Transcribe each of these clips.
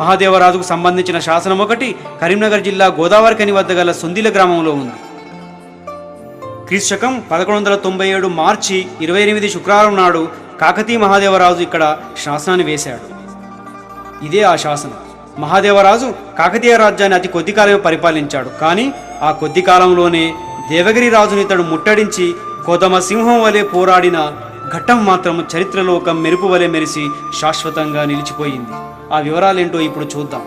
మహాదేవరాజుకు సంబంధించిన శాసనం ఒకటి కరీంనగర్ జిల్లా గోదావరికని వద్ద గల సొందిల గ్రామంలో ఉంది. క్రీశకం పదకొండు వందల తొంభై ఏడు మార్చి ఇరవై ఎనిమిది శుక్రవారం నాడు కాకతీయ మహాదేవరాజు ఇక్కడ శాసనాన్ని వేశాడు. ఇదే ఆ శాసనం. మహాదేవరాజు కాకతీయ రాజ్యాన్ని అతి కొద్ది కాలమే పరిపాలించాడు. కానీ ఆ కొద్ది కాలంలోనే దేవగిరి రాజుని ఇతడు ముట్టడించి కోదమ సింహం వలె పోరాడిన ఘట్టం మాత్రం చరిత్రలో ఒక మెరుపు వలె మెరిసి శాశ్వతంగా నిలిచిపోయింది. ఆ వివరాలేంటో ఇప్పుడు చూద్దాం.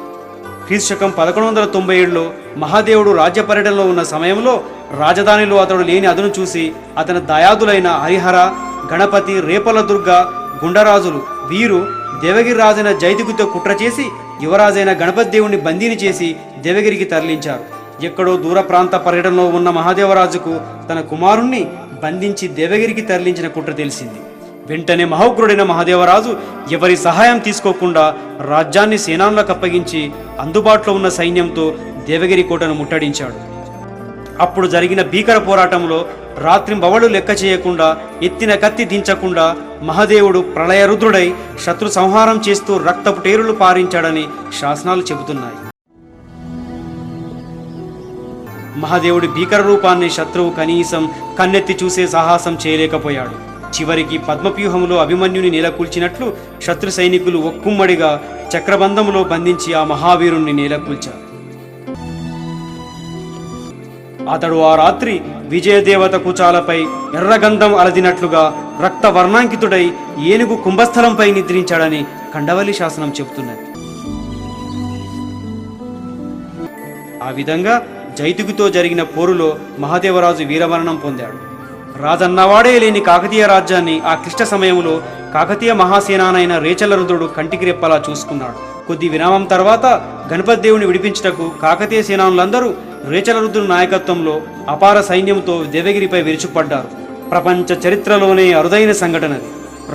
క్రీస్తు శకం పదకొండు వందల తొంభై ఏడులో మహాదేవుడు రాజ్య పర్యటనలో ఉన్న సమయంలో రాజధానిలో అతడు లేని అదును చూసి అతని దయాదులైన హరిహర గణపతి రేపలదుర్గ గుండరాజులు వీరు దేవగిరి రాజైన జైతికుతో కుట్ర చేసి యువరాజైన గణపతి దేవుణ్ణి బందీని చేసి దేవగిరికి తరలించారు. ఎక్కడో దూర ప్రాంత పర్యటనలో ఉన్న మహాదేవరాజుకు తన కుమారుణ్ణి బంధించి దేవగిరికి తరలించిన కుట్ర తెలిసింది. వెంటనే మహోగ్రుడైన మహాదేవరాజు ఎవరి సహాయం తీసుకోకుండా రాజ్యాన్ని సేనానులకు అప్పగించి అందుబాటులో ఉన్న సైన్యంతో దేవగిరి కోటను ముట్టడించాడు. అప్పుడు జరిగిన భీకర పోరాటంలో రాత్రి బవళ్ళు లెక్క చేయకుండా ఎత్తిన కత్తి దించకుండా మహాదేవుడు ప్రళయరుద్రుడై శత్రు సంహారం చేస్తూ రక్తపు టేరులు పారించాడని శాసనాలు చెబుతున్నాయి. మహాదేవుడి భీకర రూపాన్ని శత్రువు కనీసం కన్నెత్తి చూసే సాహసం చేయలేకపోయాడు. చివరికి పద్మవ్యూహంలో అభిమన్యుని నేలకూల్చినట్లు శత్రు సైనికులు ఒక్కుమ్మడిగా చక్రబంధంలో బంధించి ఆ మహావీరుణ్ణి నేలకూల్చారు అతడు ఆ రాత్రి విజయదేవత కుచాలపై ఎర్రగంధం అలదినట్లుగా రక్త వర్ణాంకితుడై ఏనుగు కుంభస్థలంపై నిద్రించాడని కండవల్లి శాసనం చెబుతున్నది. ఆ విధంగా జైతుకుతో జరిగిన పోరులో మహాదేవరాజు వీరమరణం పొందాడు. రాజన్నవాడే లేని కాకతీయ రాజ్యాన్ని ఆ క్లిష్ట సమయంలో కాకతీయ మహాసేనానైన రేచల రుద్రుడు కంటికి రెప్పలా చూసుకున్నాడు. కొద్ది విరామం తర్వాత గణపతి దేవుని విడిపించుటకు కాకతీయ సేనానులందరూ రేచల రుద్రుడు నాయకత్వంలో అపార సైన్యంతో దేవగిరిపై విరుచుపడ్డారు ప్రపంచ చరిత్రలోనే అరుదైన సంఘటనది.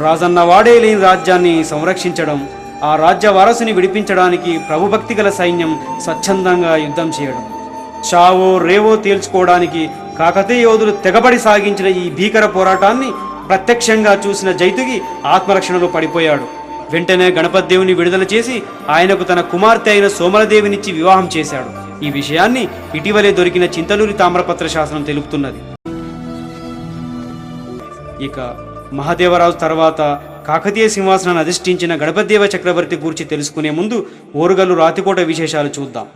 రాజన్నవాడే లేని రాజ్యాన్ని సంరక్షించడం ఆ రాజ్య వారసుని విడిపించడానికి ప్రభుభక్తి గల సైన్యం స్వచ్ఛందంగా యుద్ధం చేయడం. చావో రేవో తేల్చుకోవడానికి కాకతీయ యోధులు తెగబడి సాగించిన ఈ భీకర పోరాటాన్ని ప్రత్యక్షంగా చూసిన జైతుగి ఆత్మరక్షణలో పడిపోయాడు. వెంటనే గణపతిదేవుని విడుదల చేసి ఆయనకు తన కుమార్తె అయిన సోమలదేవినిచ్చి వివాహం చేశాడు. ఈ విషయాన్ని ఇటీవలే దొరికిన చింతలూరి తామ్రపత్ర శాసనం తెలుపుతున్నది. ఇక మహాదేవరాజు తర్వాత కాకతీయ సింహాసనాన్ని అధిష్ఠించిన గణపతిదేవ చక్రవర్తి గురించి తెలుసుకునే ముందు ఓరుగల్లు రాతికోట విశేషాలు చూద్దాం.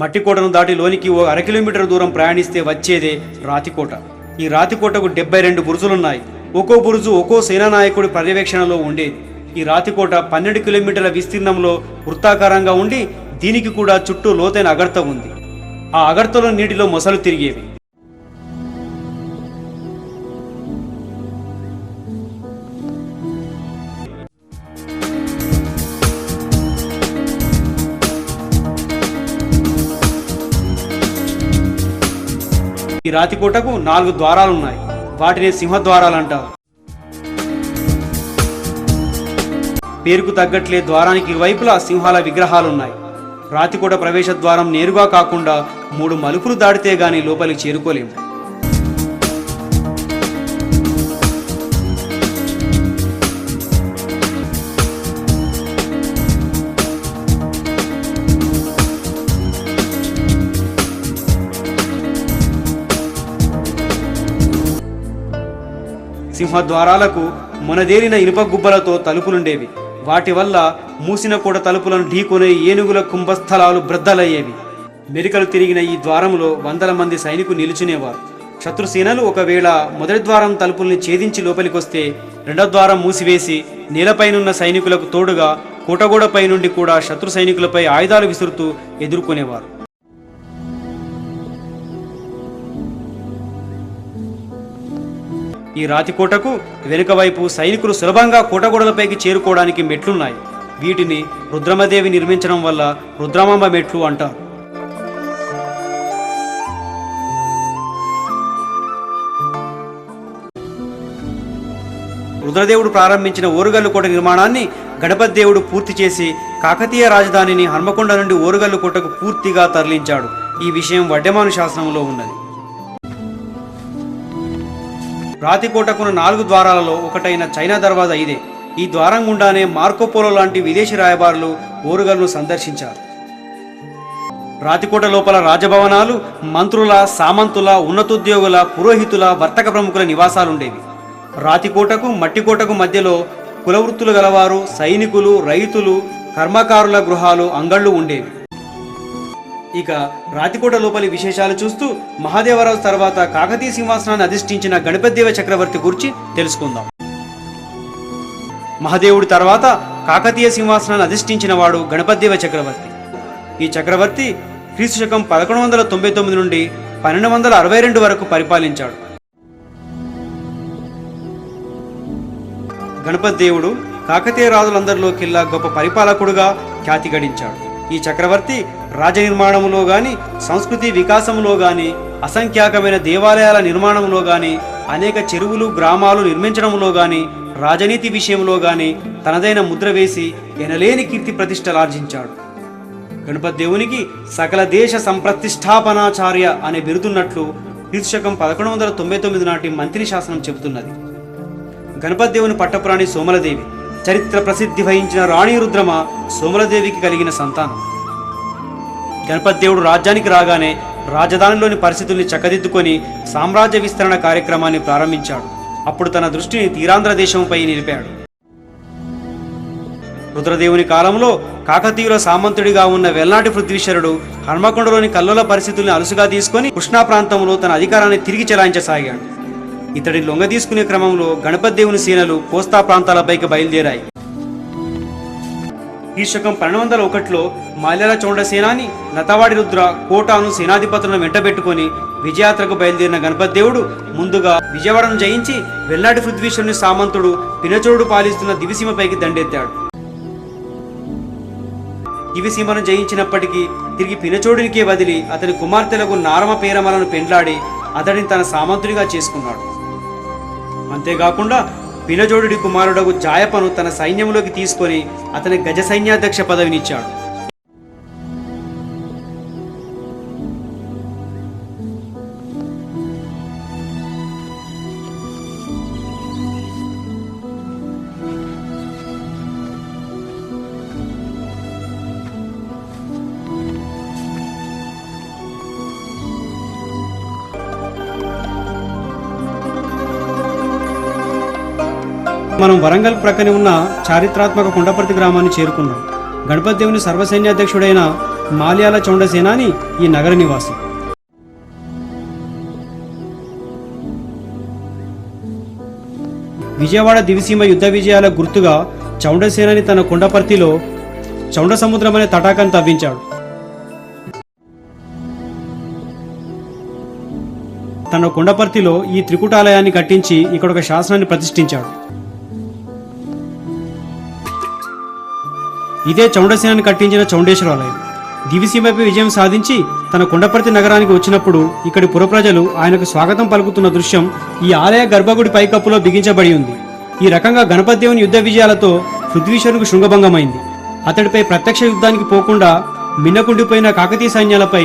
మట్టికోటను దాటి లోనికి ఓ అర కిలోమీటర్ దూరం ప్రయాణిస్తే వచ్చేదే రాతికోట. ఈ రాతికోటకు డెబ్బై రెండు బురుజులున్నాయి. ఒక్కో బురుజు ఒక్కో సేనానాయకుడి పర్యవేక్షణలో ఉండేది. ఈ రాతికోట పన్నెండు కిలోమీటర్ల విస్తీర్ణంలో వృత్తాకారంగా ఉండి దీనికి కూడా చుట్టూ లోతైన అగర్త ఉంది. ఆ అగర్తలో నీటిలో మొసలు తిరిగేవి. ఈ రాతికోటకు నాలుగు ద్వారాలున్నాయి వాటిని సింహద్వారాలు అంటారు. పేరుకు తగ్గట్లే ద్వారానికి ఇరువైపులా సింహాల విగ్రహాలున్నాయి. రాతికోట ప్రవేశ ద్వారం నేరుగా కాకుండా మూడు మలుపులు దాటితే గాని లోపలికి చేరుకోలేము. సింహద్వారాలకు మనదేరిన ఇనుప గుబ్బలతో తలుపులుండేవి. వాటి వల్ల మూసిన కూడా తలుపులను ఢీకొనే ఏనుగుల కుంభస్థలాలు బ్రద్దలయ్యేవి. మెరికలు తిరిగిన ఈ ద్వారంలో వందల మంది సైనికులు నిలుచునేవారు. శత్రుసేనలు ఒకవేళ మొదటి ద్వారం తలుపుల్ని ఛేదించి లోపలికొస్తే రెండో ద్వారం మూసివేసి నేలపైనున్న సైనికులకు తోడుగా కోటగోడపై నుండి కూడా శత్రు సైనికులపై ఆయుధాలు విసురుతూ ఎదుర్కొనేవారు. ఈ రాతికోటకు వెనుకవైపు సైనికులు సులభంగా కోటగోడలపైకి చేరుకోవడానికి మెట్లున్నాయి. వీటిని రుద్రమదేవి నిర్మించడం వల్ల రుద్రమాంబ మెట్లు అంటారు. రుద్రదేవుడు ప్రారంభించిన ఓరుగల్లు కోట నిర్మాణాన్ని గణపతి దేవుడు పూర్తి చేసి కాకతీయ రాజధానిని హన్మకొండ నుండి ఓరుగల్లు కోటకు పూర్తిగా తరలించాడు. ఈ విషయం వడ్డెమాను శాసనంలో ఉన్నది. రాతికోటకున్న నాలుగు ద్వారాలలో ఒకటైన చైనా దర్వాజా ఇదే. ఈ ద్వారం గుండానే మార్కోపోలో లాంటి విదేశీ రాయబారులు ఓరుగల్ను సందర్శించారు. రాతికోట లోపల రాజభవనాలు మంత్రుల సామంతుల ఉన్నతోద్యోగుల పురోహితుల వర్తక ప్రముఖుల నివాసాలుండేవి. రాతికోటకు మట్టికోటకు మధ్యలో కులవృత్తులు గలవారు సైనికులు రైతులు కర్మకారుల గృహాలు అంగళ్ళు ఉండేవి. ఇక రాతికోట లోపలి విశేషాలు చూస్తూ మహాదేవరావు తర్వాత కాకతీయ సింహాసనాన్ని అధిష్ఠించిన గణపతిదేవ చక్రవర్తి గురించి తెలుసుకుందాం. మహాదేవుడి తర్వాత కాకతీయ సింహాసనాన్ని అధిష్ఠించిన వాడు గణపతిదేవ చక్రవర్తి. ఈ చక్రవర్తి క్రీస్తు శకం పదకొండు వందల తొంభై తొమ్మిది నుండి పన్నెండు వందల అరవై రెండు వరకు పరిపాలించాడు. గణపతి దేవుడు కాకతీయ రాజులందరిలోకెల్లా గొప్ప పరిపాలకుడుగా ఖ్యాతి గడించాడు. ఈ చక్రవర్తి రాజ నిర్మాణంలో గాని సంస్కృతి వికాసంలో గాని అసంఖ్యాకమైన దేవాలయాల నిర్మాణంలో గాని అనేక చెరువులు గ్రామాలు నిర్మించడంలో గాని రాజనీతి విషయంలో గాని తనదైన ముద్ర వేసి ఎనలేని కీర్తి ప్రతిష్టలార్జించాడు. గణపతి దేవునికి సకల దేశ సంప్రతిష్టాపనాచార్య అనే బిరుదున్నట్లు శీర్షకం పదకొండు వందల తొంభై తొమ్మిది నాటి మంత్రి శాసనం చెబుతున్నది. గణపతి దేవుని పట్టపురాణి సోమలదేవి చరిత్ర ప్రసిద్ధి వహించిన రాణి రుద్రమ సోమలదేవికి కలిగిన సంతానం. గణపతి దేవుడు రాజ్యానికి రాగానే రాజధానిలోని పరిస్థితుల్ని చక్కదిద్దుకొని సామ్రాజ్య విస్తరణ కార్యక్రమాన్ని ప్రారంభించాడు. అప్పుడు తన దృష్టిని తీరాంధ్ర దేశంపై నిలిపాడు. రుద్రదేవుని కాలంలో కాకతీయుల సామంతుడిగా ఉన్న వెల్నాటి పృథ్వీశ్వరుడు హన్మకొండలోని కల్లోల పరిస్థితుల్ని అలుసుగా తీసుకొని కృష్ణా ప్రాంతంలో తన అధికారాన్ని తిరిగి చెలాయించసాగాడు. ఇతడి లొంగ తీసుకునే క్రమంలో గణపతి దేవుని సేనలు కోస్తా ప్రాంతాలపైకి బయలుదేరాయి. ఈ శకం పన్నెండు వందల ఒకటిలో మాల్యాల చౌండ సేనాని లతవాడి రుద్ర కోటాను సేనాధిపతులను వెంటబెట్టుకొని విజయాత్రకు బయలుదేరిన గణపతి దేవుడు ముందుగా విజయవాడను జయించి వెల్లాడి పృథ్వీశ్వరుని సామంతుడు పినచోడు పాలిస్తున్న దివిసీమపైకి దండెత్తాడు. దివిసీమను జయించినప్పటికీ తిరిగి పినచోడునికే వదిలి అతని కుమార్తెలకు నారమ పేరమలను పెండ్లాడి అతడిని తన సామంతుడిగా చేసుకున్నాడు. అంతేకాకుండా పినజోడుడి కుమారుడగు జాయపను తన సైన్యంలోకి తీసుకొని అతని గజ సైన్యాధ్యక్ష పదవినిచ్చాడు. మనం వరంగల్ ప్రక్కనే ఉన్న చారిత్రాత్మక కొండపర్తి గ్రామాన్ని చేరుకున్నాం. గణపతి దేవుని సర్వసైన్యాధ్యక్షుడైన మాల్యాల చౌండసేనాని ఈ నగర నివాసి. విజయవాడ దివిసీమ యుద్ధ విజయాల గుర్తుగా చౌండసేనని తన కొండపర్తిలో చౌండ సముద్రం అనే తటాకాన్ని తవ్వించాడు. తన కొండపర్తిలో ఈ త్రికుటాలయాన్ని కట్టించి ఇక్కడ ఒక శాసనాన్ని ప్రతిష్ఠించాడు. ఇదే చౌండసేనాన్ని కట్టించిన చౌండేశ్వరాలయం. దివిసీమపై విజయం సాధించి తన కొండపర్తి నగరానికి వచ్చినప్పుడు ఇక్కడి పురప్రజలు ఆయనకు స్వాగతం పలుకుతున్న దృశ్యం ఈ ఆలయ గర్భగుడి పైకప్పులో బిగించబడి ఉంది. ఈ రకంగా గణపతి దేవుని యుద్ధ విజయాలతో పృథ్వీశ్వరునికి శృంగభంగమైంది. అతడిపై ప్రత్యక్ష యుద్ధానికి పోకుండా మిన్నకుండిపోయిన కాకతీయ సైన్యాలపై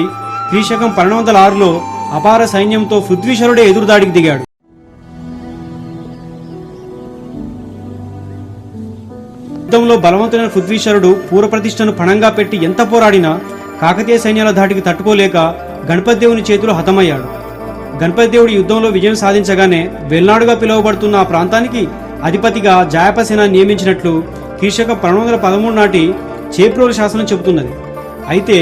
క్రీశకం పన్నెండు వందల ఆరులో అపార సైన్యంతో పృథ్వీశ్వరుడే ఎదురుదాడికి దిగాడు. యుద్ధంలో బలవంతుడైన పృథ్వీశ్వరుడు పూర్వప్రతిష్టను పణంగా పెట్టి ఎంత పోరాడినా కాకతీయ సైన్యాల ధాటికి తట్టుకోలేక గణపతి దేవుని చేతిలో హతమయ్యాడు. గణపతి దేవుడి యుద్ధంలో విజయం సాధించగానే వెల్నాడుగా పిలువబడుతున్న ఆ ప్రాంతానికి అధిపతిగా జాయపసేన నియమించినట్లు కీర్షక పన్నెండు వందల పదమూడు నాటి చేప్రోలు శాసనం చెబుతున్నది. అయితే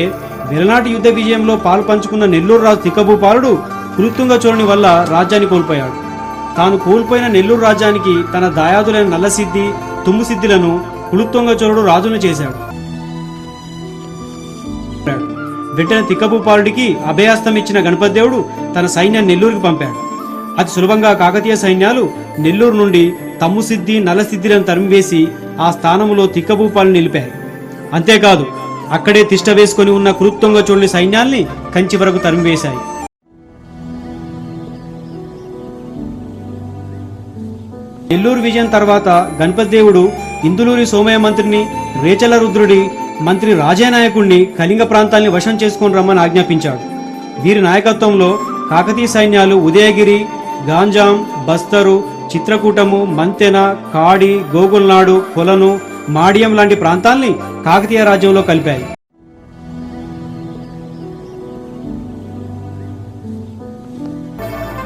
వెలనాటి యుద్ధ విజయంలో పాలు పంచుకున్న నెల్లూరు రాజు తిక్కభూపాలుడు కులుత్తుంగ చోరుని వల్ల రాజ్యాన్ని కోల్పోయాడు. తాను కోల్పోయిన నెల్లూరు రాజ్యానికి తన దాయాదులైన నల్లసిద్ధి తుమ్ముసిద్ధిలను కులుత్తుంగ చోరుడు రాజును చేశాడు. వెంటనే తిక్కపుపాలుడికి అభయాస్తం ఇచ్చిన గణపతి దేవుడు తన సైన్యాన్ని నెల్లూరుకి పంపాడు. అతి సులభంగా కాకతీయ సైన్యాలు నెల్లూరు నుండి తమ్ముసిద్ధి నలసిద్ధిలను తరిమివేసి ఆ స్థానంలో తిక్కభూపాలను నిలిపాయి అంతేకాదు అక్కడే తిష్ట వేసుకొని ఉన్న కురుత్తుంగ చోళుని సైన్యాల్ని కంచి వరకు తరిమివేశాయి. నెల్లూరు విజయం తర్వాత గణపతి దేవుడు ఇందులూరి సోమయ్య మంత్రిని రేచల రుద్రుడి మంత్రి రాజానాయకుణ్ణి కళింగ ప్రాంతాల్ని వశం చేసుకొని రమ్మని ఆజ్ఞాపించాడు. వీరి నాయకత్వంలో కాకతీయ సైన్యాలు ఉదయగిరి గాంజాం బస్తరు చిత్రకూటము మంతెన కాడి గోగుల్నాడు కొలను మాడియం లాంటి ప్రాంతాల్ని కాకతీయ రాజ్యంలో కలిపాయి.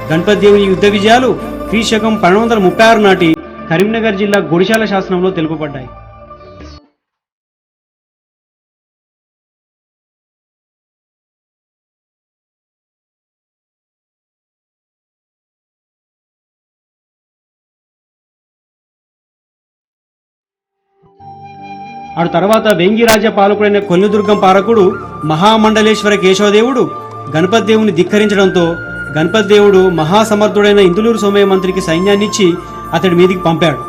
గణపతి దేవుని యుద్ధ విజయాలు క్రీశకం పన్నెండు వందల ముప్పై ఆరు నాటి కరీంనగర్ జిల్లా గుడిశాల శాసనంలో తెలుపబడ్డాయి. ఆడు తర్వాత వెంగిరాజ పాలకుడైన కొల్లిదుర్గం పాలకుడు మహామండలేశ్వర కేశవదేవుడు గణపతి దేవుని ధిక్కరించడంతో గణపతి దేవుడు మహాసమర్థుడైన ఇందులూరు సోమయ్య మంత్రికి సైన్యాన్నిచ్చి అతడి మీదికి పంపాడు.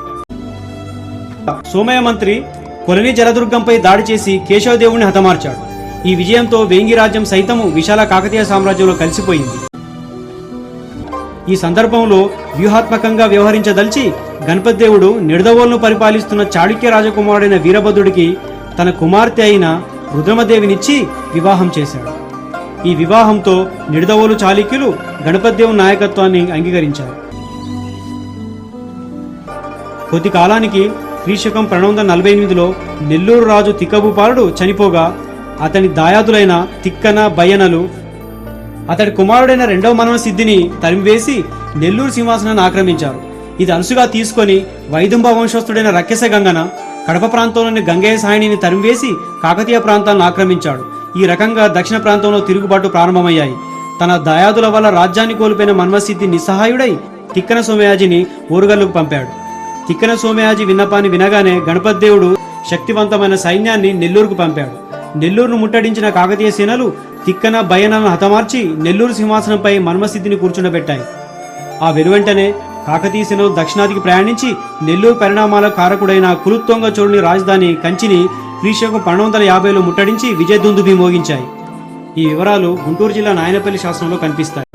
సోమయ్య మంత్రి కొలని జలదుర్గంపై దాడి చేసి కేశవదేవుని హతమార్చాడు. ఈ విజయంతో వేంగి రాజ్యం సైతము విశాల కాకతీయ సామ్రాజ్యంలో కలిసిపోయింది. ఈ సందర్భంలో వ్యూహాత్మకంగా వ్యవహరించదలిచి గణపతి దేవుడు నిడదవోలును పరిపాలిస్తున్న చాళుక్య రాజకుమారుడైన వీరభద్రుడికి తన కుమార్తె అయిన రుద్రమదేవినిచ్చి వివాహం చేశాడు. ఈ వివాహంతో నిడదవోలు చాళుక్యులు గణపతి దేవుని నాయకత్వాన్ని అంగీకరించారు. కొద్ది కాలానికి క్రీశకం రెండు వందల నలభై ఎనిమిదిలో నెల్లూరు రాజు తిక్కభూపాలుడు చనిపోగా అతని దాయాదులైన తిక్కన బయ్యనలు అతడి కుమారుడైన రెండవ మనవ సిద్ధిని తరిమివేసి నెల్లూరు సింహాసనాన్ని ఆక్రమించారు. ఇది అనుసుగా తీసుకొని వైదుంబ వంశస్థుడైన రక్కెస గంగన కడప ప్రాంతంలోని గంగయ్య సాయిని తరిమివేసి కాకతీయ ప్రాంతాలను ఆక్రమించాడు. ఈ రకంగా దక్షిణ ప్రాంతంలో తిరుగుబాటు ప్రారంభమయ్యాయి. తన దయాదుల వల్ల రాజ్యాన్ని కోల్పోయిన మన్మసిద్ధి నిస్సహాయుడై తిక్కన సోమయాజిని ఓరుగల్లుకు పంపాడు. తిక్కన సోమయాజి విన్నపాన్ని వినగానే గణపతి దేవుడు శక్తివంతమైన సైన్యాన్ని నెల్లూరుకు పంపాడు. నెల్లూరును ముట్టడించిన కాకతీయ సేనలు తిక్కన బయనలను హతమార్చి నెల్లూరు సింహాసనంపై మన్మసిద్ధిని కూర్చుండబెట్టాయి. ఆ వెనువెంటనే కాకతీయ సేనలు దక్షిణాదికి ప్రయాణించి నెల్లూరు పరిణామాల కారకుడైన కులుత్తొంగ చోళుని రాజధాని కంచిని క్రీశకు పన్నెండు వందల యాభైలో ముట్టడించి విజయదుందుభి మోగించాయి. ఈ వివరాలు గుంటూరు జిల్లా నాయనపల్లి శాసనంలో కనిపిస్తాయి.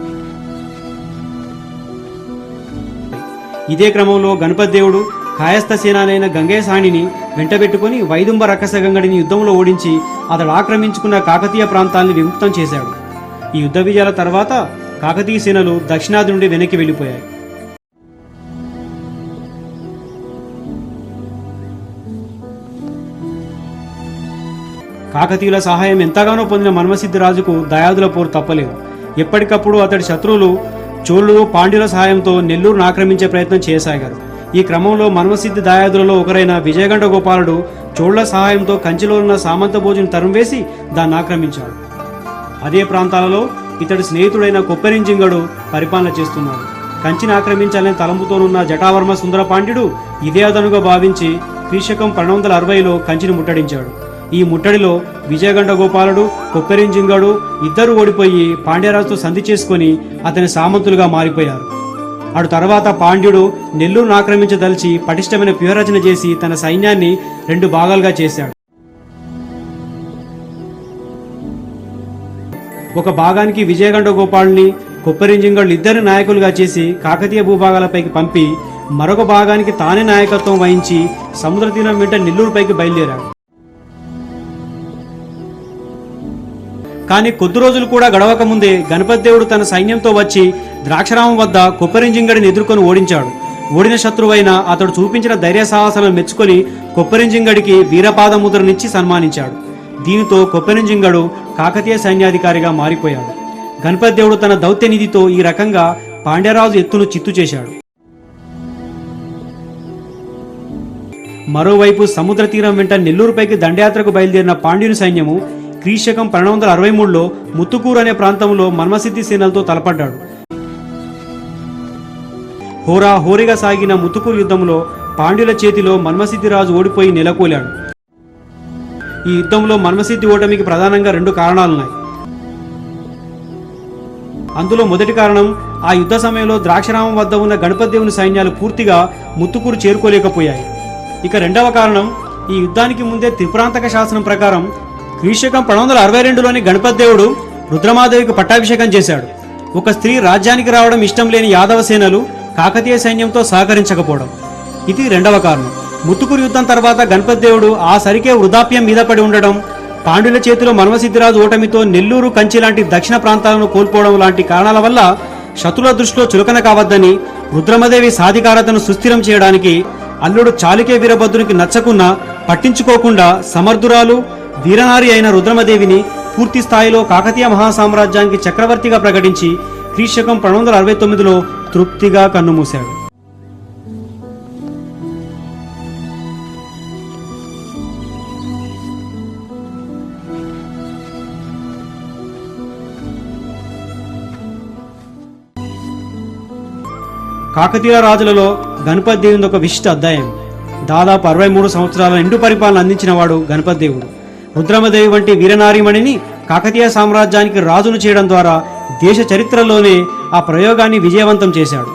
ఇదే క్రమంలో గణపతి దేవుడు కాయస్థ సేనానైన గంగయ్య సాణిని వెంటబెట్టుకుని వైదుంబ రక్కసగంగడిని యుద్ధంలో ఓడించి అతడు ఆక్రమించుకున్న కాకతీయ ప్రాంతాన్ని విముక్తం చేశాడు. ఈ యుద్ధ విజయాల తర్వాత కాకతీయ సేనలు దక్షిణాది నుండి వెనక్కి వెళ్ళిపోయాయి. కాకతీయుల సహాయం ఎంతగానో పొందిన మన్మసిద్ధి రాజుకు దయాదుల పోరు తప్పలేదు. ఎప్పటికప్పుడు అతడి శత్రువులు చోళ్ళు పాండ్యుల సహాయంతో నెల్లూరును ఆక్రమించే ప్రయత్నం చేయసాగారు. ఈ క్రమంలో మన్మసిద్ధి దాయాదులలో ఒకరైన విజయగండ గోపాలుడు చోళ్ళ సహాయంతో కంచిలో ఉన్న సామంత భోజుని తరుంవేసి దాన్ని ఆక్రమించాడు. అదే ప్రాంతాలలో ఇతడి స్నేహితుడైన కొప్పెరింజింగడు పరిపాలన చేస్తున్నాడు. కంచిని ఆక్రమించాలని తలంపుతోనున్న జటావర్మ సుందర పాండ్యుడు ఇదే అదనుగా భావించి క్రీశకం పన్నెండు వందల అరవైలో కంచిని ముట్టడించాడు. ఈ ముట్టడిలో విజయగండ గోపాలుడు కొక్కరింజింగడు ఇద్దరు ఓడిపోయి పాండ్యరాజుతో సంధి చేసుకొని అతని సామంతులుగా మారిపోయారు. అటు తర్వాత పాండ్యుడు నెల్లూరును ఆక్రమించదలిచి పటిష్టమైన వ్యూహరచన చేసి తన సైన్యాన్ని రెండు భాగాలుగా చేశాడు. ఒక భాగానికి విజయగండ గోపాల్ని కొప్పరింజింగళ్ళు ఇద్దరు నాయకులుగా చేసి కాకతీయ భూభాగాలపైకి పంపి మరొక భాగానికి తానే నాయకత్వం వహించి సముద్ర తీరం వెంట నెల్లూరుపైకి బయలుదేరాడు. కానీ కొద్ది రోజులు కూడా గడవక ముందే గణపతి దేవుడు తన సైన్యంతో వచ్చి ద్రాక్షరామం వద్ద కొప్పరింజింగడిని ఎదుర్కొని ఓడించాడు. ఓడిన శత్రువైన అతడు చూపించిన ధైర్య సాహసాలను మెచ్చుకొని కొప్పరింజింగడికి వీరపాద ముద్రనిచ్చి సన్మానించాడు. దీనితో కొప్పరింజింగడు కాకతీయ సైన్యాధికారిగా మారిపోయాడు. గణపతి దేవుడు తన దౌత్యనిధితో ఈ రకంగా పాండ్యరాజు ఎత్తును చిత్తు చేశాడు. మరోవైపు సముద్ర తీరం వెంట నెల్లూరుపైకి దండయాత్రకు బయలుదేరిన పాండ్యుని సైన్యము క్రీశకం పన్నెండు వందల అరవై మూడులో ముత్తుకూరు అనే ప్రాంతంలో మన్మసిద్ధి సేనలతో తలపడ్డాడు. హోరా హోరీగా సాగిన ముత్తుకూరు యుద్ధంలో పాండ్యుల చేతిలో మన్మసిద్ధి రాజు ఓడిపోయి నెలకొలాడు ఈ యుద్ధంలో మన్మసిద్ధి ఓటమికి ప్రధానంగా రెండు కారణాలున్నాయి. అందులో మొదటి కారణం ఆ యుద్ధ సమయంలో ద్రాక్షరామం వద్ద ఉన్న గణపతి దేవుని సైన్యాలు పూర్తిగా ముత్తుకూరు చేరుకోలేకపోయాయి. ఇక రెండవ కారణం ఈ యుద్ధానికి ముందే త్రిపురాంతక శాసనం ప్రకారం క్రీశకం పన్నెండు వందల అరవై రెండులోని గణపతి దేవుడు రుద్రమాదేవికి పట్టాభిషేకం చేశాడు. ఒక స్త్రీ రాజ్యానికి రావడం ఇష్టం లేని యాదవ సేనలు కాకతీయ సైన్యంతో సహకరించకపోవడం. ఇది రెండవ కారణం. ముత్తుకూరు యుద్ధం తర్వాత గణపతి దేవుడు ఆ సరికే వృధాప్యం మీద పడి ఉండడం పాండ్యుల చేతిలో మన్మసిద్ధిరాజు ఓటమితో నెల్లూరు కంచి లాంటి దక్షిణ ప్రాంతాలను కోల్పోవడం లాంటి కారణాల వల్ల శత్రుల దృష్టిలో చులకన కావద్దని రుద్రమదేవి సాధికారతను సుస్థిరం చేయడానికి అల్లుడు చాళుక్య వీరభద్రునికి నచ్చకున్నా పట్టించుకోకుండా సమర్థురాలు వీరనారి అయిన రుద్రమదేవిని పూర్తి స్థాయిలో కాకతీయ మహాసామ్రాజ్యానికి చక్రవర్తిగా ప్రకటించి క్రీశకం రెండు వందల అరవై తొమ్మిదిలో తృప్తిగా కన్నుమూశాడు. కాకతీయ రాజులలో గణపతి దేవుని ఒక విశిష్ట అధ్యాయం. దాదాపు అరవై మూడు సంవత్సరాల నిండు పరిపాలన అందించిన వాడు గణపతి దేవుడు. రుద్రమదేవి వంటి వీరనారిమణిని కాకతీయ సామ్రాజ్యానికి రాజును చేయడం ద్వారా దేశ చరిత్రలోనే ఆ ప్రయోగాన్ని విజయవంతం చేశాడు.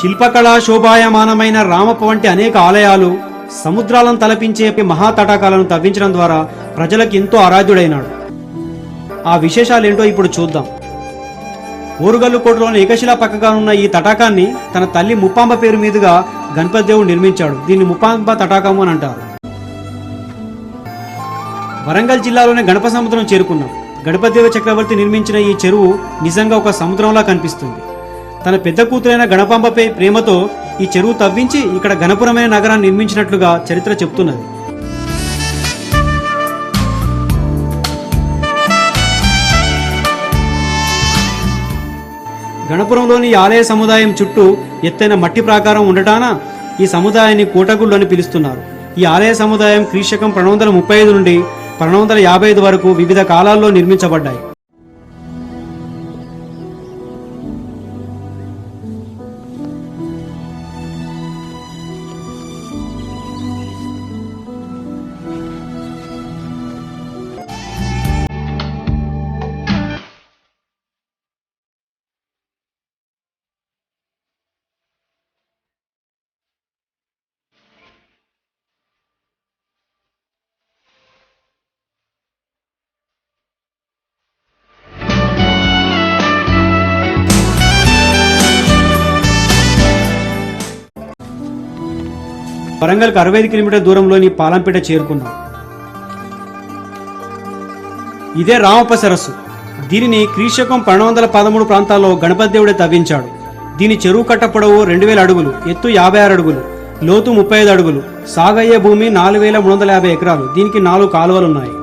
శిల్పకళా శోభాయమానమైన రామప్ప వంటి అనేక ఆలయాలు సముద్రాలను తలపించే మహా తటాకాలను తవ్వించడం ద్వారా ప్రజలకు ఎంతో ఆరాధ్యుడైనాడు. ఆ విశేషాలేంటో ఇప్పుడు చూద్దాం. ఓరుగల్లు కోటలోని ఏకశిలా పక్కగా ఉన్న ఈ తటాకాన్ని తన తల్లి ముప్పాంబ పేరు మీదుగా గణపతి దేవుడు నిర్మించాడు. దీన్ని ముప్పాంబ తటాకము అని అంటారు. వరంగల్ జిల్లాలోని గణప సముద్రం చేరుకున్నాం. గణపతిదేవ చక్రవర్తి నిర్మించిన ఈ చెరువు నిజంగా ఒక సముద్రంలా కనిపిస్తుంది. తన పెద్ద కూతురైన గణపాంబపై ప్రేమతో ఈ చెరువు తవ్వించి ఇక్కడ గణపురమైన నగరాన్ని నిర్మించినట్లుగా చరిత్ర చెబుతున్నది. గణపురంలోని ఈ ఆలయ సముదాయం చుట్టూ ఎత్తైన మట్టి ప్రాకారం ఉండటాన ఈ సముదాయాన్ని కోటగుళ్ళు అని పిలుస్తున్నారు. ఈ ఆలయ సముదాయం క్రీశకం రెండు వందల ముప్పై ఐదు నుండి పన్నెండు వందల యాభై ఐదు వరకు వివిధ కాలాల్లో నిర్మించబడ్డాయి. వరంగల్కి అరవై ఐదు కిలోమీటర్ దూరంలోని పాలంపేట చేరుకున్నాం. ఇదే రామప్ప సరస్సు. దీనిని క్రీశకం పన్నెండు వందల పదమూడు ప్రాంతాల్లో గణపతి దేవుడే తవ్వించాడు. దీని చెరువు కట్ట పొడవు రెండు వేల అడుగులు ఎత్తు యాభై ఆరు అడుగులు లోతు ముప్పై ఐదు అడుగులు సాగయ్యే భూమి నాలుగు వేల మూడు వందల యాభై ఎకరాలు. దీనికి నాలుగు కాలువలున్నాయి.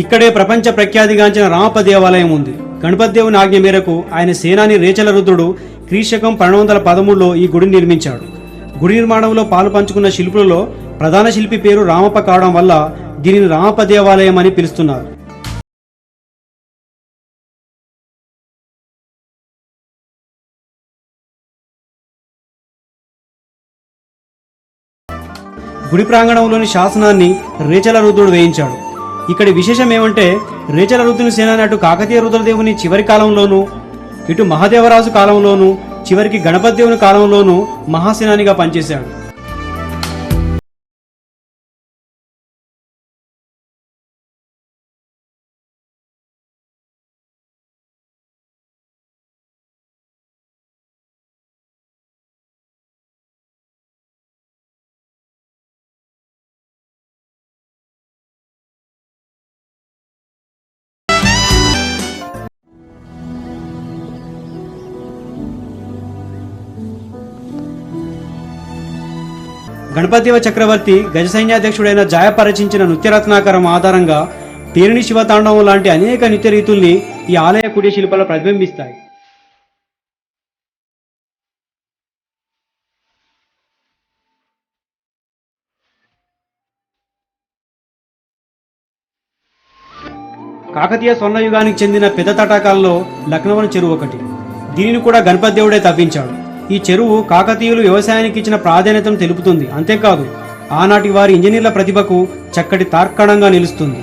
ఇక్కడే ప్రపంచ ప్రఖ్యాతిగాంచిన రామప్ప దేవాలయం ఉంది. గణపతి దేవుని ఆజ్ఞ మేరకు ఆయన సేనాని రేచల రుద్రుడు క్రీశకం పన్నెండు వందల పదమూడులో ఈ గుడిని నిర్మించాడు. గుడి నిర్మాణంలో పాలు పంచుకున్న శిల్పులలో ప్రధాన శిల్పి పేరు రామప్ప కావడం వల్ల దీనిని రామప్ప దేవాలయం అని పిలుస్తున్నారు. గుడి ప్రాంగణంలోని శాసనాన్ని రేచల రుద్రుడు వేయించాడు. ఇక్కడి విశేషం ఏమంటే రేచల రుద్రుని సేనాని అటు కాకతీయ రుద్రదేవుని చివరి కాలంలోనూ ఇటు మహాదేవరాజు కాలంలోనూ చివరికి గణపతి దేవుని కాలంలోనూ మహాసేనానిగా పనిచేశాడు. నృపదేవ చక్రవర్తి గజ సైన్యాధ్యక్షుడైన జాయప రచించిన నృత్యరత్నాకరం ఆధారంగా పేరుని శివతాండవం లాంటి అనేక నృత్య రీతుల్ని ఈ ఆలయ కుడి శిల్పాలు ప్రతిబింబిస్తాయి. కాకతీయ స్వర్ణయుగానికి చెందిన పెద్ద తటాకాల్లో లక్నవరం చెరువు ఒకటి. దీనిని కూడా గణపతి దేవుడే తవ్వించాడు. ఈ చెరువు కాకతీయులు వ్యవసాయానికి ఇచ్చిన ప్రాధాన్యతను తెలుపుతుంది. అంతేకాదు ఆనాటి వారి ఇంజనీర్ల ప్రతిభకు చక్కటి తార్కణంగా నిలుస్తుంది.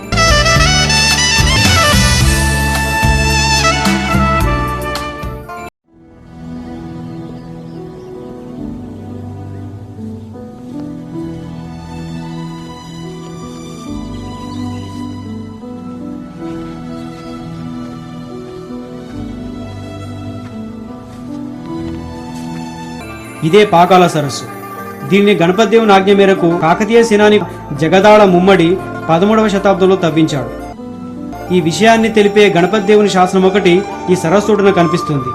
ఇదే పాకాల సరస్సు. దీన్ని గణపతిదేవుని ఆజ్ఞ మేరకు కాకతీయ సేనాని జగదాళ ముమ్మడి పదమూడవ శతాబ్దంలో తవ్వించాడు. ఈ విషయాన్ని తెలిపే గణపతి దేవుని శాసనం ఒకటి ఈ సరస్సుడున కనిపిస్తుంది.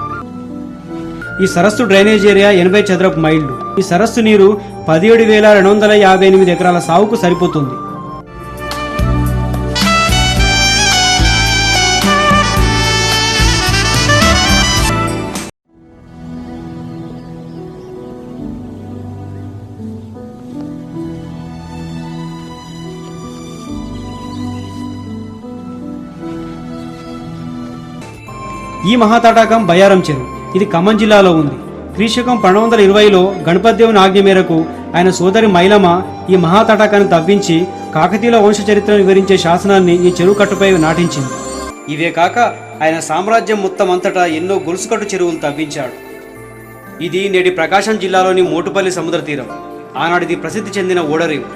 ఈ సరస్సు డ్రైనేజ్ ఏరియా ఎనభై చదరపు మైళ్ళు. ఈ సరస్సు నీరు పదిహేడు వేల రెండు వందల యాభై ఎనిమిది ఎకరాల సాగుకు సరిపోతుంది. ఈ మహాతటాకం బయారం చెరువు. ఇది ఖమ్మం జిల్లాలో ఉంది. క్రీశకం పన్నెండు వందల ఇరవైలో గణపతిదేవుని ఆజ్ఞ మేరకు ఆయన సోదరి మైలమ్మ ఈ మహాతటాకాన్ని తవ్వించి కాకతీయుల వంశ చరిత్రను వివరించే శాసనాన్ని ఈ చెరువు కట్టుపై నాటించింది. ఇవే కాక ఆయన సామ్రాజ్యం మొత్తం అంతటా ఎన్నో గొలుసుకట్టు చెరువులు తవ్వించాడు. ఇది నేటి ప్రకాశం జిల్లాలోని మోటుపల్లి సముద్ర తీరం. ఆనాడిది ప్రసిద్ధి చెందిన ఓడరేవు.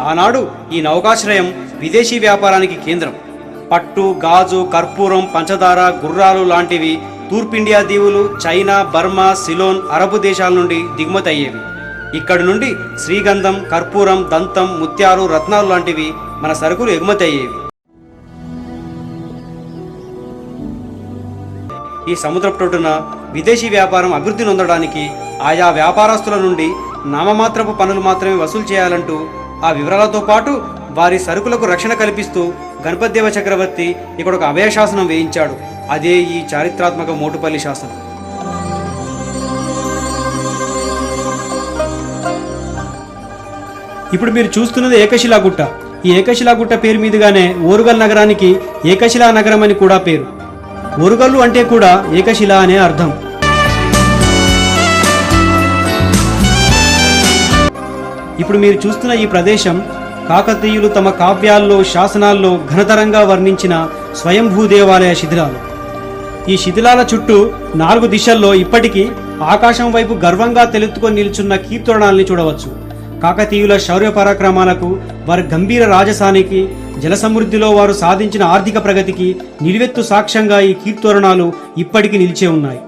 ఆనాడు ఈ నౌకాశ్రయం విదేశీ వ్యాపారానికి కేంద్రం. పట్టు గాజు కర్పూరం పంచదార గుర్రాలు లాంటివి తూర్పిండియా దీవులు చైనా బర్మా సిలోన్ అరబు దేశాల నుండి దిగుమతి అయ్యేవి ఇక్కడి నుండి శ్రీగంధం కర్పూరం దంతం ముత్యాలు రత్నాలు లాంటివి మన సరుకులు ఎగుమతి అయ్యేవి ఈ సముద్రపుటొడ్డున విదేశీ వ్యాపారం అభివృద్ధి నొందడానికి ఆయా వ్యాపారస్తుల నుండి నామమాత్రపు పనులు మాత్రమే వసూలు చేయాలంటూ ఆ వివరాలతో పాటు వారి సరుకులకు రక్షణ కల్పిస్తూ గణపతిదేవ చక్రవర్తి ఇక్కడ ఒక అభయశాసనం వేయించాడు. అదే ఈ చారిత్రాత్మక మోటుపల్లి శాసనం. ఇప్పుడు మీరు చూస్తున్నది ఏకశిలా గుట్ట. ఈ ఏకశిలా గుట్ట పేరు మీదుగానే ఓరుగల్ నగరానికి ఏకశిలా నగరం అని కూడా పేరు. ఓరుగల్లు అంటే కూడా ఏకశిల అనే అర్థం. ఇప్పుడు మీరు చూస్తున్న ఈ ప్రదేశం కాకతీయులు తమ కావ్యాల్లో శాసనాల్లో ఘనతరంగా వర్ణించిన స్వయంభూ దేవాలయ శిథిలాలు. ఈ శిథిలాల చుట్టూ నాలుగు దిశల్లో ఇప్పటికీ ఆకాశం వైపు గర్వంగా తెలుత్తుకొని నిల్చున్న కీర్తనాల్ని చూడవచ్చు. కాకతీయుల శౌర్య పరాక్రమాలకు వారి గంభీర రాజసానికి జల సమృద్ధిలో వారు సాధించిన ఆర్థిక ప్రగతికి నిలువెత్తు సాక్ష్యంగా ఈ కీర్తోరణాలు ఇప్పటికీ నిలిచే ఉన్నాయి.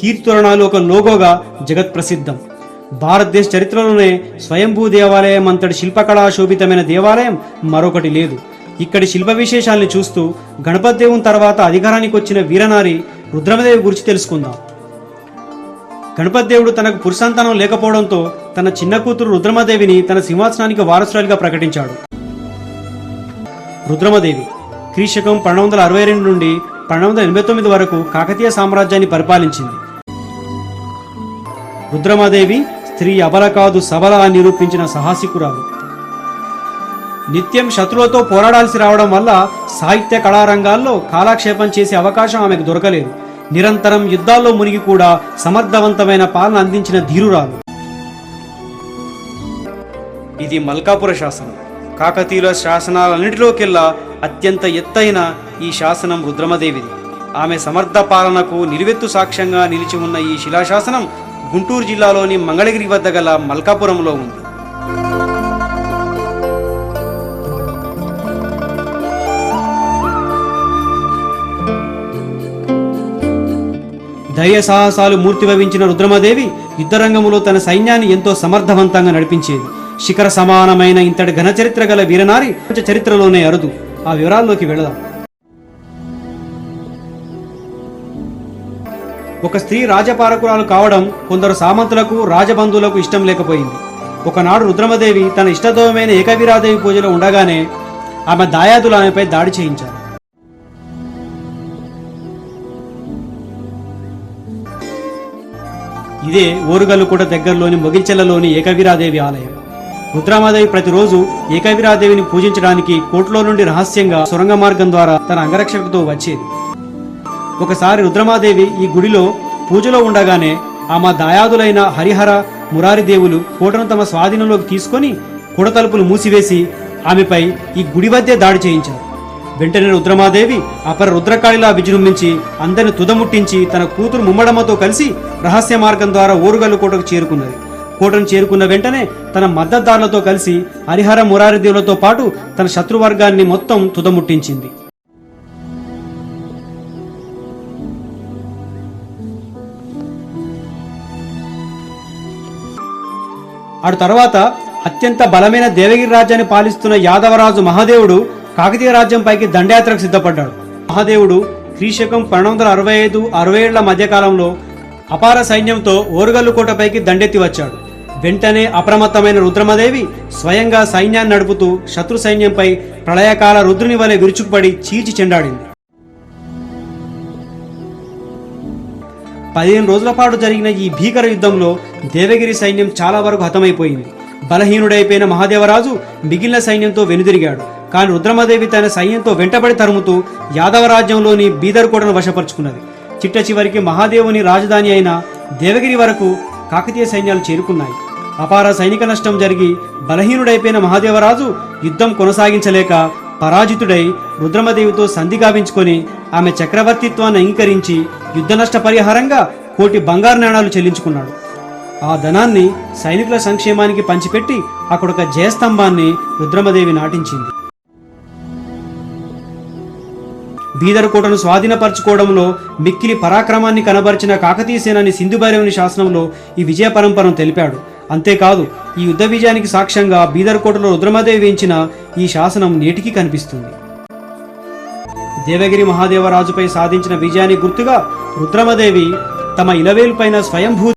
కీర్తోరణాలు ఒక లోగోగా జగత్ ప్రసిద్ధం భారతదేశ చరిత్రలోనే స్వయంభూ దేవాలయం అంతటి శిల్పకళా శోభితమైన దేవాలయం మరొకటి లేదు. ఇక్కడి శిల్ప విశేషాల్ని చూస్తూ గణపతి దేవుని తర్వాత అధికారానికి వచ్చిన వీరనారి రుద్రమదేవి గురించి తెలుసుకుందాం. గణపతి దేవుడు తనకు పురుషాంతనం లేకపోవడంతో తన చిన్న కూతురు రుద్రమదేవిని తన సింహాసనానికి వారసురాలిగా ప్రకటించాడు. రుద్రమదేవి క్రీశకం పన్నెండు వందల అరవై రెండు నుండి పన్నెండు వందల ఎనభై తొమ్మిది వరకు కాకతీయ సామ్రాజ్యాన్ని పరిపాలించింది. రుద్రమదేవి స్త్రీ అబల కాదు సబల అని నిరూపించిన సాహసికురాలు. నిత్యం శత్రువులతో పోరాడాల్సి రావడం వల్ల సాహిత్య కళారంగాల్లో కాలక్షేపం చేసే అవకాశం ఆమెకు దొరకలేదు. నిరంతరం యుద్ధాల్లో మునిగి కూడా సమర్థవంతమైన పాలన అందించిన ధీరురాలు. ఇది మల్కాపుర శాసనం. కాకతీయుల శాసనాలన్నిటిలోకెల్లా అత్యంత ఎత్తైన ఈ శాసనం రుద్రమదేవిది. ఆమె సమర్థ పాలనకు నిలువెత్తు సాక్ష్యంగా నిలిచి ఉన్న ఈ శిలాశాసనం గుంటూరు జిల్లాలోని మంగళగిరి వద్ద గల మల్కాపురంలో ఉంది. ధైర్య సాహసాలు మూర్తిభవించిన రుద్రమదేవి యుద్ధరంగములో తన సైన్యాన్ని ఎంతో సమర్థవంతంగా నడిపించేది. శిఖర సమానమైన ఇంతటి ఘన చరిత్ర గల వీరనారి చరిత్రలోనే అరుదు. ఆ వివరాల్లోకి వెళదాం. ఒక స్త్రీ రాజపారకురాలు కావడం కొందరు సామంతులకు రాజబంధువులకు ఇష్టం లేకపోయింది. ఒకనాడు రుద్రమదేవి తన ఇష్టదైవమైన ఏకవీరాదేవి పూజలో ఉండగానే ఆమె దాయాదులు ఆమెపై దాడి చేయించారు. ఇదే ఓరుగల్లుకోట దగ్గరలోని మొగిల్చెల్లలోని ఏకవీరాదేవి ఆలయం. రుద్రామాదేవి ప్రతిరోజు ఏకవీరాదేవిని పూజించడానికి కోట్లో నుండి రహస్యంగా సొరంగ మార్గం ద్వారా తన అంగరక్షకుతో వచ్చేది. ఒకసారి రుద్రమాదేవి ఈ గుడిలో పూజలో ఉండగానే ఆమె దాయాదులైన హరిహర మురారి దేవులు కోటను తమ స్వాధీనంలోకి తీసుకొని కుడతలుపులు మూసివేసి ఆమెపై ఈ గుడి వద్దే దాడి చేయించారు. వెంటనే రుద్రమాదేవి అపర రుద్రకాళిలా విజృంభించి అందరిని తుదముట్టించి తన కూతురు ముమ్మడమ్మతో కలిసి రహస్య మార్గం ద్వారా ఓరుగల్లు కోటకు చేరుకున్నది. కోటను చేరుకున్న వెంటనే తన మద్దతుదారులతో కలిసి హరిహర మురారిదేవులతో పాటు తన శత్రువర్గాన్ని మొత్తం తుదముట్టించింది. అటు తర్వాత అత్యంత బలమైన దేవగిరి రాజ్యాన్ని పాలిస్తున్న యాదవరాజు మహాదేవుడు కాకతీయ రాజ్యంపైకి దండయాత్రకు సిద్ధపడ్డాడు. మహాదేవుడు క్రీశకం పన్నెండు వందల అరవై ఐదు అరవై ఏళ్ళ మధ్యకాలంలో అపార సైన్యంతో ఓరుగల్లు కోటపైకి దండెత్తి వచ్చాడు. వెంటనే అప్రమత్తమైన రుద్రమదేవి స్వయంగా సైన్యాన్ని నడుపుతూ శత్రు సైన్యంపై ప్రళయకాల రుద్రుని వలె విరుచుకుపడి చీల్చి చెండాడింది. పదిహేను రోజుల పాటు జరిగిన ఈ భీకర యుద్ధంలో దేవగిరి సైన్యం చాలా వరకు హతమైపోయింది. బలహీనుడైపోయిన మహాదేవరాజు మిగిలిన సైన్యంతో వెనుదిరిగాడు. కానీ రుద్రమదేవి తన సైన్యంతో వెంటబడి తరుముతూ యాదవ రాజ్యంలోని బీదర్ కోటను వశపరుచుకున్నది. చిట్ట చివరికి మహాదేవుని రాజధాని అయిన దేవగిరి వరకు కాకతీయ సైన్యాలు చేరుకున్నాయి. అపార సైనిక నష్టం జరిగి బలహీనుడైపోయిన మహాదేవరాజు యుద్ధం కొనసాగించలేక పరాజితుడై రుద్రమదేవితో సంధి గావించుకొని ఆమె చక్రవర్తిత్వాన్ని అంగీకరించి యుద్ధ నష్ట పరిహారంగా కోటి బంగారు నాణాలు చెల్లించుకున్నాడు. ఆ ధనాన్ని సైనికుల సంక్షేమానికి పంచిపెట్టి అక్కడొక జయస్తంభాన్ని రుద్రమదేవి నాటించింది. బీదర్ కోటను స్వాధీనపరచుకోవడంలో మిక్కిలి పరాక్రమాన్ని కనబరిచిన కాకతీయ సేనాని సింధుభైరవుని శాసనంలో ఈ విజయ పరంపరను తెలిపాడు. అంతేకాదు ఈ యుద్ధ విజయానికి సాక్ష్యంగా బీదర్ కోటలో రుద్రమదేవి వేయించిన ఈ శాసనం నేటికి కనిపిస్తుంది. దేవగిరి మహాదేవరాజుపై సాధించిన విజయానికి గుర్తుగా రుద్రమదేవి తమ ఇలవేలుపైన స్వయంభూ